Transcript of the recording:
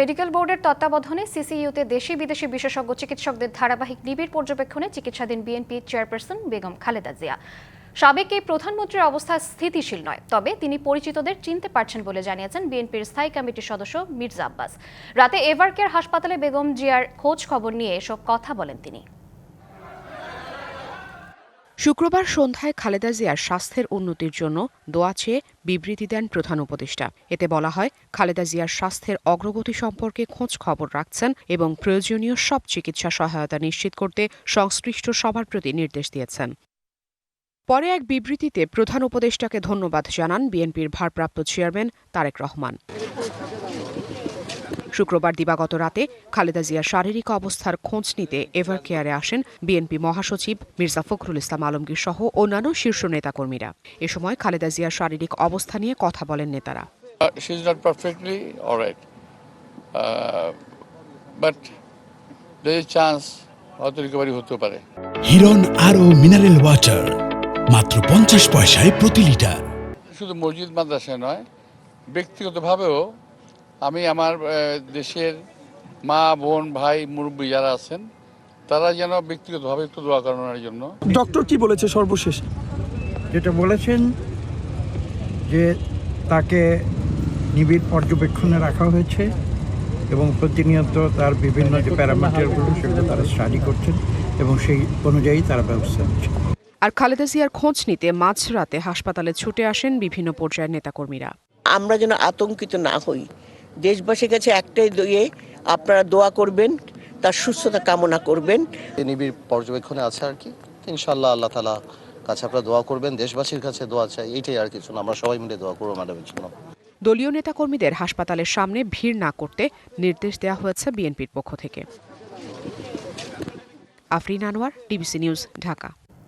Medical বোর্ডের তত্ত্বাবধানে সিসিইউতে দেশি বিদেশি বিশেষজ্ঞ চিকিৎসকদের ধারাবাহিক নিবিড় পর্যবেক্ষণে চিকিৎসাধীন বিএনপি চেয়ারপারসন বেগম খালেদা জিয়া। সাবেক এই প্রধানমন্ত্রীর অবস্থা স্থিতিশীল নয়, তবে তিনি পরিচিতদের চিনতে পারছেন বলে জানিয়েছেন বিএনপির স্থায়ী কমিটির সদস্য মির্জা আব্বাস। রাতে এভারকেয়ার হাসপাতালে বেগম জিয়ার খোঁজ খবর নিয়ে এসব কথা বলেন তিনি। শুক্রবার সন্ধ্যায় খালেদা জিয়ার স্বাস্থ্যের উন্নতির জন্য দোয়া চেয়ে বিবৃতি দেন প্রধান উপদেষ্টা। এতে বলা হয়, খালেদা জিয়ার স্বাস্থ্যের অগ্রগতি সম্পর্কে খোঁজ খবর রাখছেন এবং প্রয়োজনীয় সব চিকিৎসা সহায়তা নিশ্চিত করতে সংশ্লিষ্ট সবার প্রতি নির্দেশ দিয়েছেন। পরে এক বিবৃতিতে প্রধান উপদেষ্টাকে ধন্যবাদ জানান বিএনপির ভারপ্রাপ্ত চেয়ারম্যান তারেক রহমান। শুক্রবার দিবাগত রাতে খালেদা জিয়ার শারীরিক অবস্থার খোঁজ নিতে এভার কেয়ারে আসেন বিএনপি মহাসচিব মির্জা ফখরুল ইসলাম আলমগীর সহ অন্যান্য শীর্ষ নেতাকর্মীরা। এ সময় খালেদা জিয়ার শারীরিক অবস্থা নিয়ে কথা বলেন নেতারা। হয়তো রিকভারি হতে পারে। হিরন আরও মিনারেল ওয়াটার মাত্র পঞ্চাশ পয়সায় প্রতি লিটার। শুধু মসজিদ মাদ্রাসায় নয় ব্যক্তিগতভাবেও আমি আমার দেশের মা বোন ভাই মুরব্বী যারা আছেন তারা যেন ব্যক্তিগতভাবে একটু দোয়া করানোর জন্য। ডক্টর কি বলেছে সর্বশেষ? যেটা বলেছেন যে তাকে নিবিড় পর্যবেক্ষণে রাখা হয়েছে এবং প্রতিনিয়ত তার বিভিন্ন যে প্যারামিটারগুলো সেগুলো তারা স্টাডি করছেন এবং সেই অনুযায়ী তারা ব্যবস্থা নিচ্ছে। আর খালেদা জিয়ার খোঁজ নিতে মাঝরাতে হাসপাতালে ছুটে আসেন বিভিন্ন পর্যায়ের নেতাকর্মীরা। আমরা যেন আতঙ্কিত না হই। দেশবাসীর কাছে একটাই দইয়ে আপনারা দোয়া করবেন তার সুস্থতা কামনা করবেন। নিবিড় পর্যবেক্ষণে আছে আর কি। ইনশাল্লাহ আল্লাহ তালা কাছে আপনারা দোয়া করবেন দেশবাসীর কাছে দোয়া চাই এইটাই আর কিছু না। আমরা সবাই মিলে দোয়া করব ম্যাডামের জন্য দলীয় নেতাকর্মীদের হাসপাতালের সামনে ভিড় না করতে নির্দেশ দেওয়া হয়েছে বিএনপির পক্ষ থেকে। Afrin Anwar DBC news Dhaka.